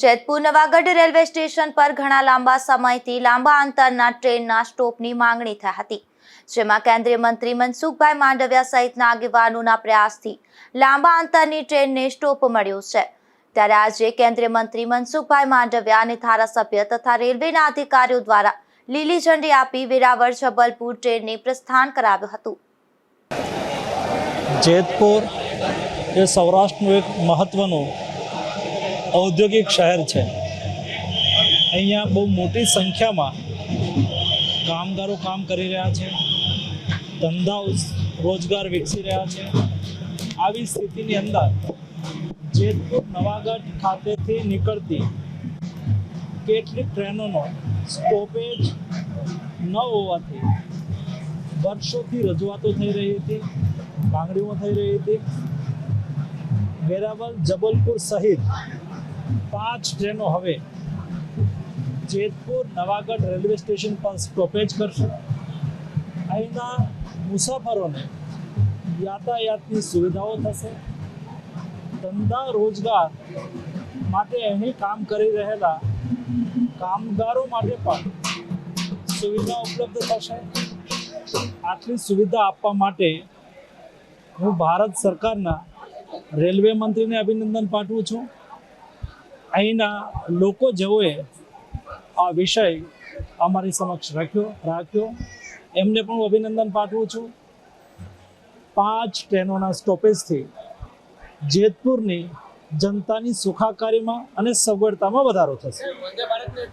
Jetpur Navagadh railway station પર ઘણા લાંબા સમયથી લાંબા અંતરના ટ્રેનના સ્ટોપની માંગણી થઈ હતી, જેમાં કેન્દ્રીય મંત્રી મનસુખભાઈ માંડવિયા સહિતના આગેવાનોના પ્રયાસથી લાંબા અંતરની ટ્રેનને સ્ટોપ મળ્યો છે. ત્યારે આજે કેન્દ્રીય મંત્રી મનસુખભાઈ માંડવિયા અને ધારાસભ્ય તથા રેલવેના અધિકારીઓ દ્વારા લીલી ઝંડી આપી વેરાવળ જબલપુર ટ્રેનને પ્રસ્થાન કરાવ્યું હતું. જેતપુર એ સૌરાષ્ટ્રનું એક મહત્ત્વનું ઔદ્યોગિક શહેર છે. અહીંયા બહુ મોટી સંખ્યામાં કામગારો કામ કરી રહ્યા છે. ધંધાઓ રોજગાર વિકસી રહ્યા છે. આવી સ્થિતિની અંદર જેતપુર નવાગઢ ખાતેથી નીકળતી કેટલીક ટ્રેનોનો સ્ટોપેજ ન હોવાથી વર્ષોથી રજૂઆતો થઈ રહી હતી, માંગણીઓ થઈ રહી હતી. વેરાવલ જબલપુર સહિત પાંચ ટ્રેનો હવે જેતપુર, નવાગઢ રેલવે સ્ટેશન પર સ્ટોપેજ કરશે. અહીંના મુસાફરોને યાતાયાતની સુવિધાઓ થશે. ધંધા રોજગાર માટે અહીં કામ કરી રહેલા કામગારો માટે પણ સુવિધા ઉપલબ્ધ થશે. આટલી સુવિધા આપવા માટે હું ભારત સરકારના રેલવે મંત્રીને અભિનંદન પાઠવું છું. અહીંના લોકો જેઓએ આ વિષય અમારી સમક્ષ રાખ્યો રાખ્યો. એમને પણ અભિનંદન પાઠવું છું. પાંચ ટ્રેનોના સ્ટોપેજથી જેતપુરની જનતાની સુખાકારીમાં અને સગવડતામાં વધારો થશે.